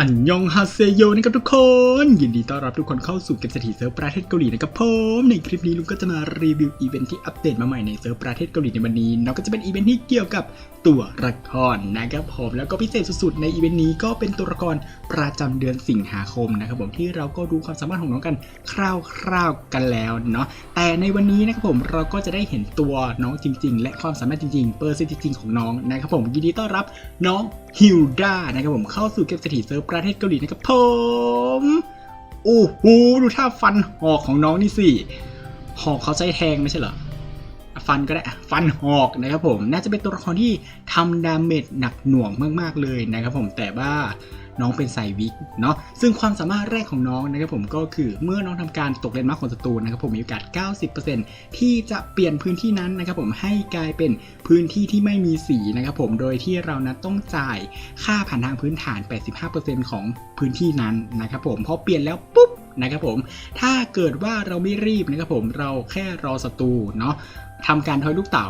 อันยองฮาเซโยนะครับทุกคน ยินดีต้อนรับทุกคนเข้าสู่เกมเศรษฐีเซิร์ฟประเทศเกาหลีนะครับผมในคลิปนี้ลุงก็จะมารีวิวอีเวนท์ที่อัปเดตมาใหม่ในเซิร์ฟประเทศเกาหลีในวันนี้เนาะก็จะเป็นอีเวนท์ที่เกี่ยวกับตัวละครนะครับผมแล้วก็พิเศษสุดๆในอีเวนต์นี้ก็เป็นตัวละครประจำเดือนสิงหาคมนะครับผมที่เราก็ดูความสามารถของน้องกันคร่าวๆกันแล้วเนาะแต่ในวันนี้นะครับผมเราก็จะได้เห็นตัวน้องจริง ๆ และความสามารถจริงๆเปอร์เซ็นต์จริงๆของน้องนะครับผมยินดีต้อนรับน้องฮิลดานะครับผมเข้าสู่เกมเศรษฐีเซิร์ฟประเทศเกาหลีนะครับผมโอ้โหดูท่าฟันหอกของน้องนี่สิหอกเขาใช้แทงไม่ใช่เหรอฟันก็ได้อะฟันหอกนะครับผมน่าจะเป็นตัวละครที่ทำดาเมจหนักหน่วงมากๆเลยนะครับผมแต่ว่า น้องเป็นสายวิกเนาะซึ่งความสามารถแรกของน้องนะครับผมก็คือเมื่อน้องทำการตกเลนมาร์คของศัตรูนะครับผมมีโอกาส 90%ที่จะเปลี่ยนพื้นที่นั้นนะครับผมให้กลายเป็นพื้นที่ที่ไม่มีสีนะครับผมโดยที่เรานั้นต้องจ่ายค่าผ่านทางพื้นฐาน 85%ของพื้นที่นั้นนะครับผมพอเปลี่ยนแล้วปุ๊บนะครับผม ถ้าเกิดว่าเราไม่รีบนะครับผม เราแค่รอศัตรูเนาะทำการทอยลูกเต๋า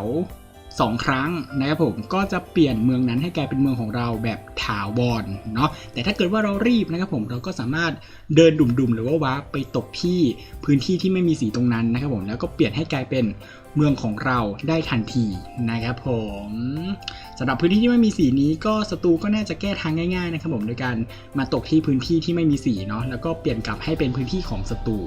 สองครั้งนะครับผมก็จะเปลี่ยนเมืองนั้นให้กลายเป็นเมืองของเราแบบถาวรเนาะแต่ถ้าเกิดว่าเรารีบนะครับผมเราก็สามารถเดินดุ่มๆ หรือว่าวาร์ปไปตกที่พื้นที่ที่ไม่มีสีตรงนั้นนะครับผมแล้วก็เปลี่ยนให้กลายเป็นเมืองของเราได้ทันทีนะครับผมสำหรับพื้นที่ที่ไม่มีสีนี้ก็ศัตรูก็น่าจะแก้ทางง่ายๆนะครับผมโดยการมาตกที่พื้นที่ที่ไม่มีสีเนาะแล้วก็เปลี่ยนกลับให้เป็นพื้นที่ของศัตรู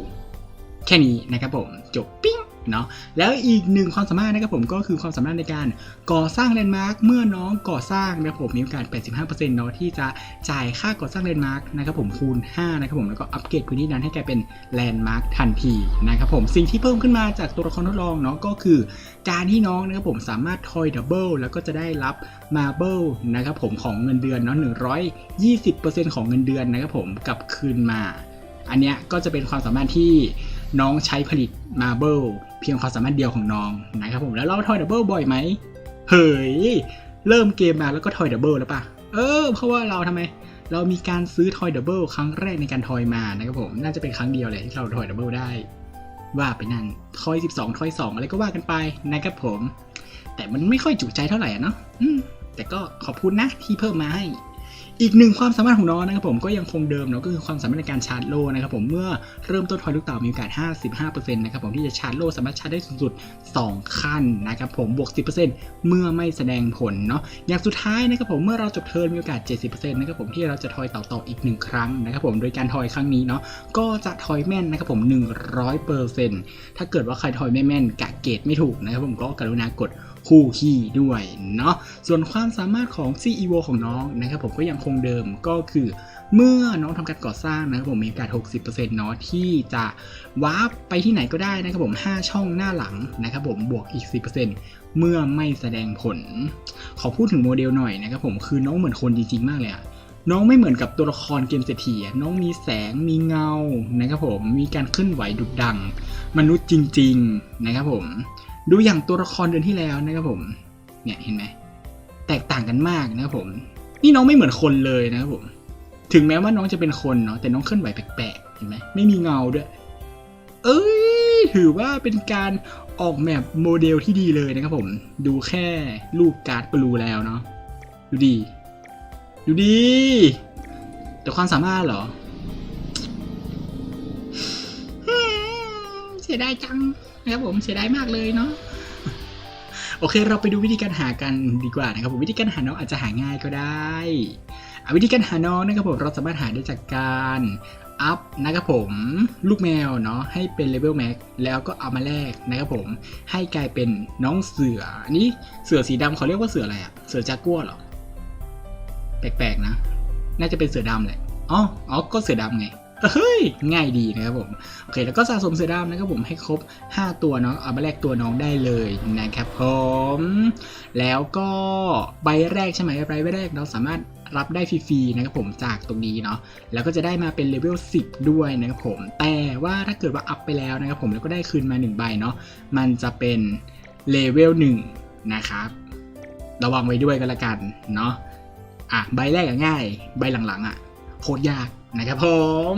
แค่นี้นะครับผมจบปิ้ง เนาะแล้วอีกหนึ่งความสามารถนะครับผมก็คือความสามารถในการก่อสร้างแลนด์มาร์คเมื่อน้องก่อสร้างนะครับผมมีโอกาส 85%เนาะที่จะจ่ายค่าก่อสร้างแลนด์มาร์คนะครับผมคูณ 5 นะครับผมแล้วก็อัปเกรดพื้นที่นั้นให้กลายเป็นแลนด์มาร์คทันทีนะครับผมสิ่งที่เพิ่มขึ้นมาจากตัวละครทดลองเนาะก็คือ การที่น้องนะครับผมสามารถทอยดับเบิลแล้วก็จะได้รับมาเบิลนะครับผมของเงินเดือนเนาะ120%ของเงินเดือนนะครับผมกลับคืนมา อันเนี้ยก็จะเป็นความสามารถที่ น้องใช้ผลิตมาเบิลเพียงความสามารถเดียวของน้องนะครับผมแล้วเราทอยดับเบิลบ่อยไหมเฮ้ยเริ่มเกมมาแล้วก็ทอยดับเบิลแล้วปะเออ เพราะว่าเราทำไม เรามีการซื้อทอยดับเบิลครั้งแรกในการทอยมานะครับผมน่าจะเป็นครั้งเดียวเลยที่เราทอยดับเบิลได้ ว่าไปนั่นทอย 12 ทอย 2 อะไรก็ว่ากันไปนะครับผม แต่มันไม่ค่อยจุใจเท่าไหร่อะเนาะแต่ก็ขอบคุณนะที่เพิ่มมาให้ อีกหนึ่งความสามารถของน้องนะครับผมก็ยังคงเดิมเนาะก็คือความสามารถในการชาร์จโลนะครับผมเมื่อเริ่มต้นทอยลูกเต่ามีโอกาส 55%นะครับผมที่จะชาร์จโลสามารถชาร์จได้สูงสุด 2 ขั้นนะครับผมบวก 10%เมื่อไม่แสดงผลเนาะอย่างสุดท้ายนะครับผมเมื่อเราจบเทิร์นมีโอกาส 70%นะครับผมที่เราจะทอยเต่อต่ออีก 1 ครั้งนะครับผมโดยการทอยครั้งนี้เนาะก็จะทอยแม่นนะครับผม100%ถ้าเกิดว่าใครทอยไม่แม่นกะเกตไม่ถูกนะครับผมก็กรุณากดคู่ขี้ด้วยเนาะส่วนความสามารถของ CEO ของน้องนะครับผมก็ยังคงเดิมก็คือ เมื่อน้องทำการก่อสร้างนะครับผมมีโอกาส 60%เนาะที่จะวาร์ปไปที่ไหนก็ได้นะครับผม 5 ช่องหน้าหลังนะครับผมบวกอีก 10%เมื่อไม่แสดงผล ขอพูดถึงโมเดลหน่อยนะครับผมคือน้องเหมือนคนจริงๆมากเลยอะน้องไม่เหมือนกับตัวละครเกมเศรษฐีน้องมีแสง มีเงา นะครับผม มีการเคลื่อนไหวดุดดัง มนุษย์จริง ๆ นะครับผม ดูอย่างตัวละครเดือนที่แล้วนะครับผม เนี่ยเห็นไหมแตกต่างกันมากนะครับผม นี่น้องไม่เหมือนคนเลยนะครับผม ถึงแม้ว่าน้องจะเป็นคนเนาะแต่น้องเคลื่อนไหวแปลกๆเห็นไหมไม่มีเงาด้วย เอ้ยถือว่าเป็นการออกแบบโมเดลที่ดีเลยนะครับผม ดูแค่รูปการ์ดก็รู้แล้วเนาะดูดี ดูดี แต่ความสามารถเหรอเสียดายจัง นะครับผมเสียดายมากเลยเนาะโอเค เราไปดูวิธีการหากันดีกว่านะครับผมวิธีการหาน้องอาจจะหาง่ายก็ได้อะวิธีการหาน้องนะครับผมเราสามารถหาได้จากการอัพนะครับผมลูกแมวเนาะให้เป็นเลเวลแม็กแล้วก็เอามาแลกนะครับผมให้กลายเป็นน้องเสืออันนี้เสือสีดำเขาเรียกว่าเสืออะไรอะเสือจากกัวหรอแปลกๆนะ น่าจะเป็นเสือดำแหละอ๋ออ๋อก็เสือดำไง เฮ้ยง่ายดีนะครับผมโอเคแล้วก็สะสมเสือดำนะครับผมให้ครบ 5 ตัวเนาะเอามาแลกตัวน้องได้เลยนะครับผมแล้วก็ใบแรกใช่ไหมใบแรกเราสามารถรับได้ฟรีๆนะครับผมจากตรงนี้เนาะแล้วก็จะได้มาเป็นเลเวล10 ด้วยนะครับผม แต่ว่าถ้าเกิดว่าอัพไปแล้วนะครับผมแล้วก็ได้คืนมา1ใบเนาะมันจะเป็นเลเวล1นะครับระวังไว้ด้วยกันละกันเนาะอะใบแรกง่าย ใบหลังๆอะโคตรยาก นะครับผม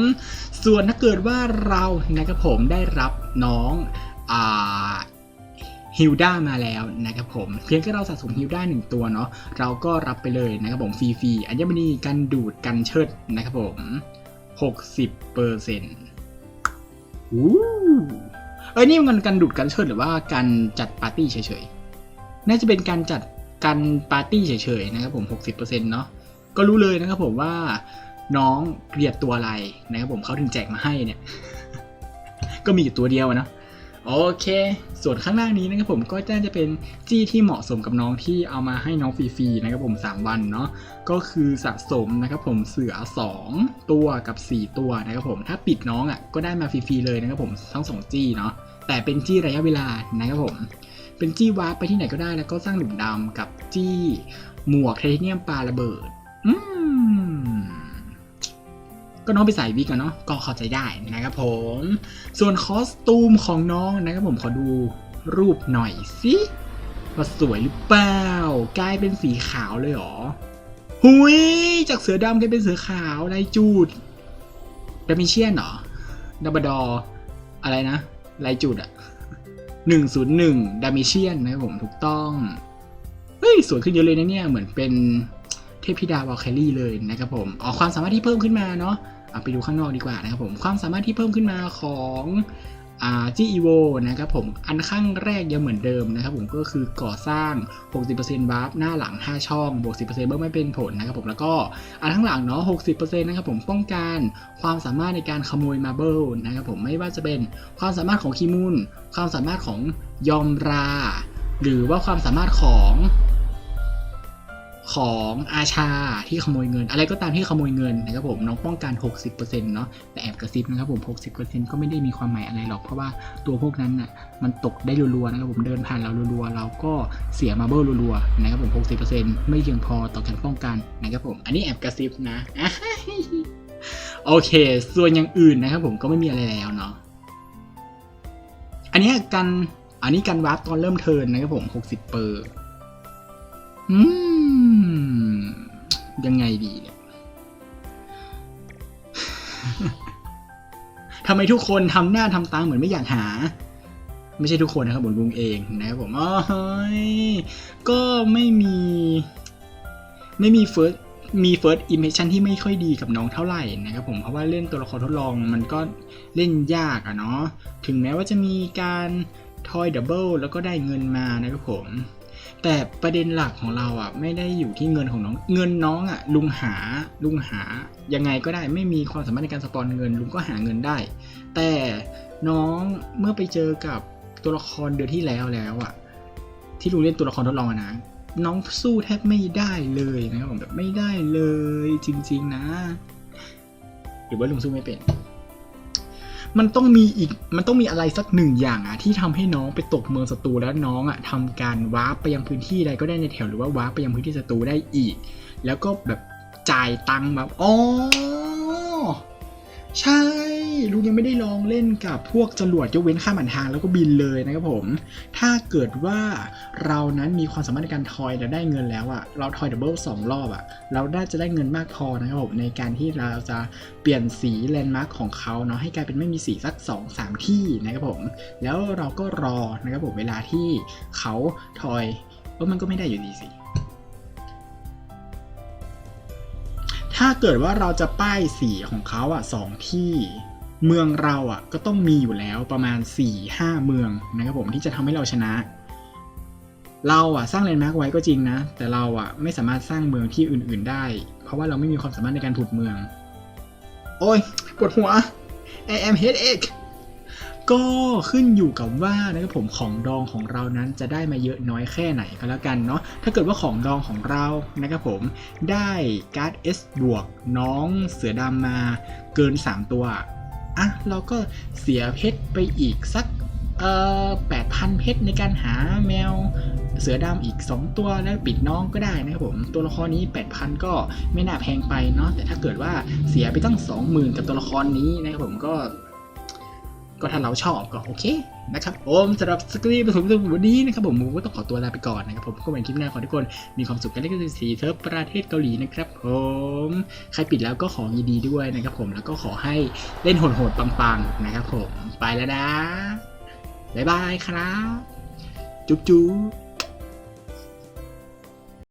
ส่วนถ้าเกิดว่าเรานะครับผมได้รับน้องอ่าฮิลด้ามาแล้วนะครับผมเพียงแค่เราสะสมฮิลด้าหนึ่งตัวเนาะเราก็รับไปเลยนะครับผมฟรีๆอัญมณีกันดูดกันเชิดนะครับผม 60เปอร์เซ็นต์อู้เอ้ยนี่มันกันดูดกันเชิดหรือว่าการจัดปาร์ตี้เฉยๆ น่าจะเป็นการจัดการปาร์ตี้เฉยๆนะครับผม 60%เนาะก็รู้เลยนะครับผมว่า น้องเกลียดตัวอะไรนะครับผมเขาถึงแจกมาให้เนี่ย ก็มีอยู่ตัวเดียวนะโอเค ส่วนข้างล่างนี้นะครับผมก็จะเป็นจี้ที่เหมาะสมกับน้องที่เอามาให้น้องฟรีๆนะครับผม 3 วันเนาะ ก็คือสะสมนะครับผมเสือ 2 ตัวกับ 4 ตัวนะครับผม ถ้าปิดน้องอะก็ได้มาฟรีๆเลยนะครับผมทั้ง 2 จี้เนาะ แต่เป็นจี้ระยะเวลานะครับผม เป็นจี้วาร์ปไปที่ไหนก็ได้แล้วก็สร้างหลุมดำกับจี้หมวกไทเทเนียมปลาระเบิด อืม ก็น้องไปใส่วิกอะเนาะก็เข้าใจได้นะครับผม ส่วนคอสตูมของน้องนะครับผมขอดูรูปหน่อยสิว่าสวยหรือเปล่ากลายเป็นสีขาวเลยเหรอหุยจากเสือดำกลายเป็นเสือขาวลายจูดดามิเชียนเหรอดับดออะไรนะลายจูดอะหนึ่งศูนย์หนึ่งดามิเชียนนะครับผมถูกต้องเฮ้ยสวยขึ้นเยอะเลยนะเนี่ยเหมือนเป็น เทพธิดาวอลแคลรี่เลยนะครับผมอ๋อความสามารถที่เพิ่มขึ้นมาเนาะเอาไปดูข้างนอกดีกว่านะครับผมความสามารถที่เพิ่มขึ้นมาของจีอีโวนะครับผมอันข้างแรกยังเหมือนเดิมนะครับผมก็คือก่อสร้าง 60%วาร์ปหน้าหลัง 5 ช่องบวก 10%เบิ้ลไม่เป็นผลนะครับผมแล้วก็อันข้างหลังเนาะ 60%นะครับผมป้องกันความสามารถในการขโมยมาเบิลนะครับผมไม่ว่าจะเป็นความสามารถของคีมุนความสามารถของยอมรา หรือว่าความสามารถของ ของอาชาที่ขโมยเงิน อะไรก็ตามที่ขโมยเงินนะครับผมน้องป้องกัน 60%เนาะแต่แอบกระซิบนะครับผม 60%ก็ไม่ได้มีความหมายอะไรหรอก เพราะว่าตัวพวกนั้นน่ะมันตกได้รัวๆนะครับผมเดินผ่านเรารัวๆเราก็เสียมาเบิลรัวๆนะครับผม 60%ไม่เพียงพอต่อการป้องกันนะครับผม อันนี้แอบกระซิบนะโอเค ส่วนอย่างอื่นนะครับผมก็ไม่มีอะไรแล้วเนาะอันนี้กันอันนี้กันวาร์ปตอนเริ่มเทิร์นนะครับผม 60เปอร์ อืม ยังไงดีเนี่ยทำไมทุกคนทำหน้าทำตาเหมือนไม่อยากหา ไม่ใช่ทุกคนนะครับผมลุงเองนะครับผมอ๋อเฮ้ยก็ไม่มี ไม่มีเฟิร์สมี first impression ที่ไม่ค่อยดีกับน้องเท่าไหร่นะครับผมเพราะว่าเล่นตัวละครทดลองมันก็เล่นยากอะเนาะถึงแม้ว่าจะมีการทอยดับเบิลแล้วก็ได้เงินมานะครับผม แต่ประเด็นหลักของเราอะไม่ได้อยู่ที่เงินของน้อง เงินน้องอะลุงหาลุงหายังไงก็ได้ไม่มีความสามารถในการสปอนเงิน ลุงก็หาเงินได้ แต่น้องเมื่อไปเจอกับตัวละครเดือนที่แล้วแล้วอะ ที่ลุงเล่นตัวละครทดลองนะน้องสู้แทบไม่ได้เลยนะครับผมแบบไม่ได้เลยจริง ๆ นะ หรือว่าลุงสู้ไม่เป็น มันต้องมีอีกมันต้องมีอะไรสักหนึ่งอย่างอะที่ทำให้น้องไปตกเมืองศัตรูแล้วน้องอะทำการวาร์ปไปยังพื้นที่ใดก็ได้ในแถวหรือว่าวาร์ปไปยังพื้นที่ศัตรูได้อีก แล้วก็แบบจ่ายตังค์แบบอ๋อ ใช่ลุงยังไม่ได้ลองเล่นกับพวกจรวดยกเว้นข้ามผ่านทางแล้วก็บินเลยนะครับผม ถ้าเกิดว่าเรานั้นมีความสามารถในการทอยแล้วได้เงินแล้วอะเราทอยดับเบิลสองรอบอะเราได้จะได้เงินมากพอนะครับผมในการที่เราจะเปลี่ยนสีแลนด์มาร์คของเขาเนาะให้กลายเป็นไม่มีสีสัก2 3 ที่นะครับผม แล้วเราก็รอนะครับผมเวลาที่เขาทอยเออมันก็ไม่ได้อยู่ดีสิ ถ้าเกิดว่าเราจะป้ายสีของเขาอะสองที่ เมืองเราอะก็ต้องมีอยู่แล้วประมาณ 4-5 เมืองนะครับผมที่จะทำให้เราชนะ เราอะสร้างแลนด์มาร์กไว้ก็จริงนะ แต่เราอะไม่สามารถสร้างเมืองที่อื่น ๆ ได้ เพราะว่าเราไม่มีความสามารถในการผุดเมือง โอ้ยปวดหัว I am headache ก็ขึ้นอยู่กับว่านะครับผมของดองของเรานั้นจะได้มาเยอะน้อยแค่ไหนก็แล้วกันเนาะถ้าเกิดว่าของดองของเรานะครับผมได้การ์ด S บวกน้องเสือดำมาเกิน 3 ตัวอะเราก็เสียเพชรไปอีกสักเอ่อ8,000 เพชรในการหาแมวเสือดำอีก 2 ตัวแล้วปิดน้องก็ได้นะครับผม ตัวละครนี้ 8,000 ก็ไม่น่าแพงไปเนาะแต่ถ้าเกิดว่าเสียไปตั้ง 20,000 กับตัวละครนี้นะครับผมก็ ก็ถ้าเราชอบก็โอเคนะครับผมสำหรับสกรีนผสมสมวันนี้นะครับผมมูก็ต้องขอตัวลาไปก่อนนะครับผมก็เป็นคลิปหน้าขอทุกคนมีความสุขกันเล่นกันสีเทิร์ฟประเทศเกาหลีนะครับผมใครปิดแล้วก็ขอยินดีด้วยนะครับผมแล้วก็ขอให้เล่นโหดๆปังๆนะครับผมไปแล้วนะบ๊ายบายครับจุ๊บจุ๊บ